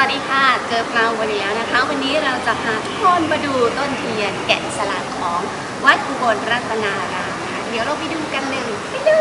วัสดีค่ะ เกิดมาวันนี้แล้วนะคะ วันนี้เราจะพาทุกคนมาดูต้นเทียนแกะสลักของวัดอุบลรัตนารามค่ะเดี๋ยวเราไปดูกันเลยไปดู